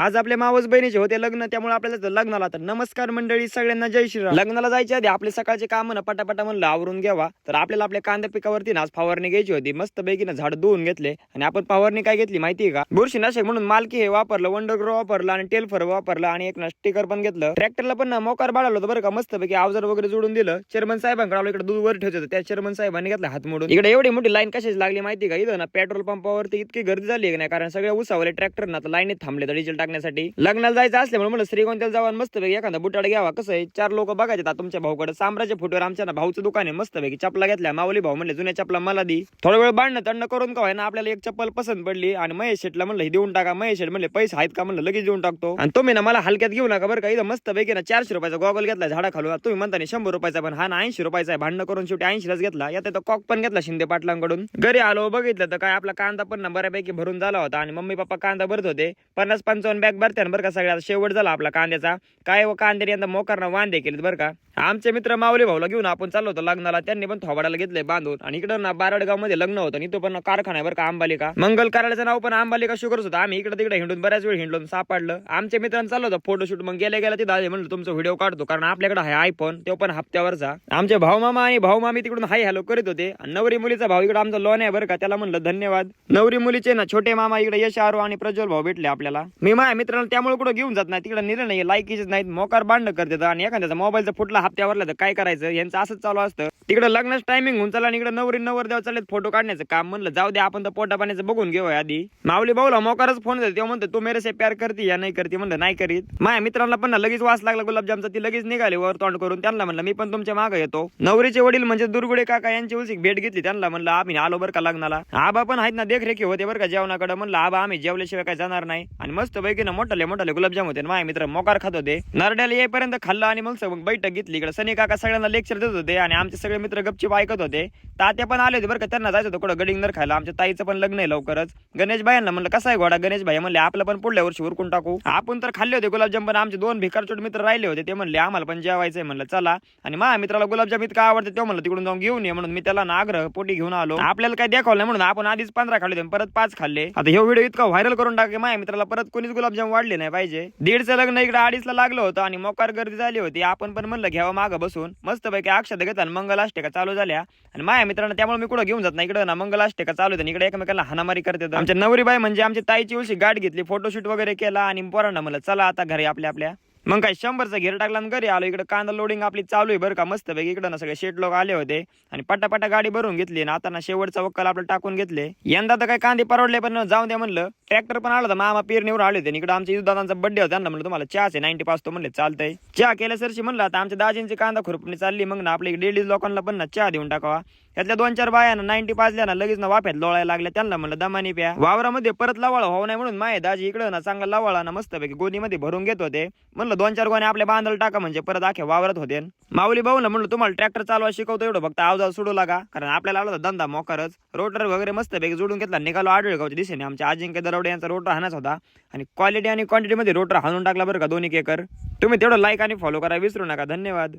आज आपल्या मावस बहिणीचे होते लग्न त्यामुळे आपल्याला लग्नाला तर नमस्कार मंडळी सगळ्यांना जय श्रीराम. लग्नाला जायच्या आधी आपले सकाळचे काम ना पटापटा म्हणलं आवरून घ्यावा. तर आपल्याला आपल्या कांद्या पिकावरती ना आज फवारणी घ्यायची होती. मस्त पैकी ना झाड धुवून घेतले. आणि आपण फवारणी काय घेतली माहितीये का? बुरशीनाशक म्हणून मालकी हे वापरलं वंडरग्रो वापरलं आणि टेलफर वापरलं आणि एक ना स्टिकर पण घेतलं. ट्रॅक्टरला पण ना मोकार बाळालं होतं बरं का मस्त पैकी अवजार वगैरे जोडून दिलं. चेअरमन साहेबांकडे आलो इकडे दूध वर ठेवत होतं. त्या चेअरमन साहेबांनी घेतला हात मोडून. इकडे एवढी मोठी लाईन कशाची लागली माहिती का? इथं ना पेट्रोल पंपावरती इतकी गर्दी झाली आहे का नाही? कारण सगळे उसावले ट्रॅक्टर ना आता लाईनीत थांबले तर डिझेल लागण्यासाठी लग्नाला जायचं असल्यामुळे म्हणून श्रीगोंद्याला जाऊन मस्त पैकी एखादा बुटाड घ्यावा. कसं आहे चार लोक बघायचे आता तुमच्या भाऊकडे. साम्राज्य फुटवर आमच्या ना भाऊचं दुकान आहे मस्त पैकी. चपला घेतल्या माऊली भाऊ म्हणले जुन्या चपला मला दी. थोडा वेळ बांधणं तंड करून का ना आपल्याला एक चप्पल पसंत पडली आणि महेश शेटला म्हणलं हे देऊन टाका. महेश शेट म्हणले पैसे आहेत का? म्हणलं लगेच देऊन टाकतो. आणि तुम्ही ना मला हलक्यात घेऊ नका बरं का. इथं मस्त पैकी ना चारशे रुपयाचा गॉगल घेतला झाडा खालून तुम्ही म्हणता ना शंभर रुपयाचा पण हा ना ऐंशी रुपयाचा आहे. भांडण करून शेवटी ऐंशीलाच घेतला. यात कॉक पण घेतला शिंदे पाटलांकडून. घरी आलो बघितलं तर काय आपला कांदा पण ना बऱ्यापैकी भरून झाला होता आणि मम्मी पप्पा कांदा भरत होते. पन्नास पंचावन्न बॅग भरत्यान बरं का सगळ्यात शेवट झाला आपला कांद्याचा. काय व कांद्याने यंदा मोकारना वांदे केलेत बरं का? आमचे मित्र माऊली भाऊला घेऊन आपण चाललो होतो लग्नाला. त्यांनी पण थोबाडाला घेतले बांधून. आणि इकडं ना बारडगावमध्ये लग्न होतं आणि तो पण कारखाना आहे बरं का आंबालिका मंगल कार्यालयाचं नाव पण अंबालिका शुगरच होतं. आम्ही इकडे तिकडे हिंडून बऱ्याच वेळ हिंडून सापडलं. आमच्या मित्रांनी चाललो होतं फोटोशूट मग गेल्या गेल्या ते दादे म्हणलं तुमचा व्हिडिओ काढतो कारण आपल्याकडे आहे आयफोन तो पण हप्त्यावरचा आमचे भाऊ मामा आणि भाऊ मामी तिकडून हाय हॅलो करीत होते. आणि नवरी मुलीचा भाऊ इकडे आमचा लोन आहे बरं का त्याला म्हणलं धन्यवाद. नवरी मुलीचे ना छोटे मामा इकडे यश आरो आणि प्रज्वल भाऊ भेटले आपल्याला. मी माझ्या मित्रांना त्यामुळे कुठं घेऊन जात नाही. तिकडे नेलं नाही लायकीच नाहीत. मोकार बांड करतात आणि एखाद्याचा मोबाईलचा फुटला हप्त्यावरला तर काय करायचं? यांचं असंच चालू असतं. तिकडं लग्नच टायमिंग होऊन चला आणि इकडे नवरी नवर देवा चालत फोटो काढण्याचं काम. म्हणलं जाऊ दे आपण तर पोटा पाण्याचं बघून घेऊया आधी. माऊली भाऊला मोकारच फोन झाला तेव्हा म्हणतो तू मेरे से प्यार करती या नाही करते. म्हणलं नाही करीत. माझ्या मित्रांना पण लगेच वास लागला गुलाबजामचा ती लगेच निघाली वर तोंड करून. त्यांना म्हणलं मी पण तुमच्या मागे येतो. नवरीचे वडील म्हणजे दुर्गुडे काका यांची उलसिक भेट घेतली. त्यांना म्हणलं आम्ही आलो बरं का लग्नाला. आबा पण आहेत ना देखरेखी होते बरं का जेवणाकडे. म्हणलं आबा आम्ही जेवल्याशिवाय काय जाणार नाही. आणि मस्त पैकी ना मोठाले मोठाले गुलाबजाम होते. आणि माझे मित्र मोकार खात होते. नरड्याला येईपर्यंत खाल्लं आणि मग बैठक घेतली. इकडे सनी काका सगळ्यांना लेक्चर देत होते आणि आमचे सगळे मित्र गपचीप ऐकत होते. तात्या पण आले होते बरं का. त्यांना जायचं होतं कुठं? गडिंगनर खायला. आमच्या ताईचं पण लग्न आहे लवकरच. गणेश भाईंना म्हणलं कसा आहे घोडा? गणेश भाई म्हणले आपलं पण पुढल्या वर्षी उरकून टाकू. आपण तर खाल्ले होते गुलाबजाम पण आमचे दोन भिकारचोट मित्र राहिले होते. ते म्हणले आम्हाला पण जेवायचंय. म्हणलं चला. आणि माझ्या मित्राला गुलाबजाम इतका आवडते तो म्हणलं तिकडून जाऊन घेऊन ये. म्हणून मी त्याला ना आग्रह पोटी घेऊन आलो. आपल्याला काय दाखवलं नाही म्हणून आपण आधीच पंधरा खाल्ले होते परत पाच खाल्ले. आता हे व्हिडिओ इतका व्हायरल करून टाके माझ्या मित्राला परत कोणीच गुलाबजाम वाढले नाही पाहिजे. दीडचं लग्न इकडे अडीचला लागलं होतं आणि मोकार गर्दी झाली होती. आपण पण म्हणलं घ्यावं मागं बसून. मस्त पैकी अक्षत घेतात मंगलाष्टिका चालू झाल्या. आणि माझ्या मित्रांना त्यामुळे मी कुठं घेऊन जात नाही इकडे ना मंगलाष्टिका चालू होतं आणि इकडे एकमेकांना हानामारी करतात आमच्या नवरीबाई म्हणजे आमची ताईची उलशी गाठ घेतली फोटोशूट वगैरे केला आणि पोरांना म्हणलं चला आता घरी आपल्या आपल्या मग काय शंभरचा घेर टाकला आणि घरी आलो. इकडे कांदा लोडिंग आपली चालू आहे बरं का मस्त पैकी. इकडं ना सगळे शेट लोक आले होते. आणि पटापटा गाडी भरून घेतली आणि आता ना शेवटचा वक्कल आपलं टाकून घेतले. यंदा तर काय कांदे परवडले पण जाऊन द्या म्हणलं. ट्रॅक्टर पण आलं होता मामा पेरणीवर आले होते. इकडे आमच्या युद्धाचा बड्डे होता ना म्हणलं तुम्हाला चहाच आहे नाईन्टी पास तो म्हणले चालतंय. चहा केल्या सरशी म्हणलं आता आमच्या दाजींची कांदा खुरपणी चालली. मग ना आपल्या डेली लोकांना पण ना चहा देऊन टाकावा. त्यातल्या दोन चार बायानं नाईन्टी पाचल्या ना लगेच ना वाफ्यात लोळायला लागल्या. त्यांना म्हणलं दमानी प्या. वावरामध्ये परत लवाळ होऊ नाही म्हणून माय दाजी इकडं ना चांगला लवाळा ना मस्तपैकी गोदीमध्ये भरून घेत होते. म्हणलं दोन चार गोण्या आपल्या बांधल टाका म्हणजे परत आख्या वावरत होते. माऊली भाऊ ना म्हणलं तुम्हाला ट्रॅक्टर चालवा शिकवतो एवढं फक्त आवाज सोडू लागा. कारण आपल्याला आला होता धंदा मोकारच. रोटर वगैरे मस्तपैकी जोडून घेतला निघालो आढळगावच्या दिशेने. आमच्या अजिंक्य दरवडे यांचा रोटर हाणाच होता. आणि क्वालिटी आणि क्वांटिटी मध्ये रोटर हाणून टाकला बरं का दोन्ही केकर तुम्ही तेवढं लाईक आणि फॉलो करा विसरू नका. धन्यवाद.